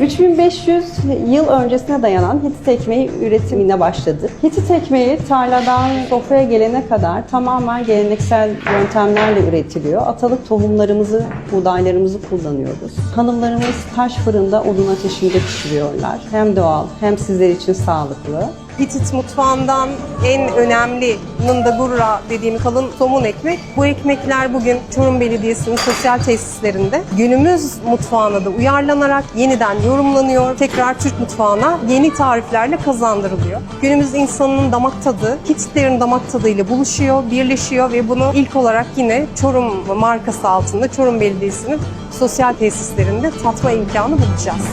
3500 yıl öncesine dayanan Hitit ekmeği üretimine başladık. Hitit ekmeği tarladan sofraya gelene kadar tamamen geleneksel yöntemlerle üretiliyor. Atalık tohumlarımızı, buğdaylarımızı kullanıyoruz. Hanımlarımız taş fırında odun ateşinde pişiriyorlar. Hem doğal hem sizler için sağlıklı. Hitit mutfağından en önemli nındagurra dediğim kalın somun ekmek. Bu ekmekler bugün Çorum Belediyesi'nin sosyal tesislerinde günümüz mutfağına da uyarlanarak yeniden yorumlanıyor. Tekrar Türk mutfağına yeni tariflerle kazandırılıyor. Günümüz insanının damak tadı, Hititlerin damak tadıyla buluşuyor, birleşiyor ve bunu ilk olarak yine Çorum markası altında Çorum Belediyesi'nin sosyal tesislerinde tatma imkanı bulacağız.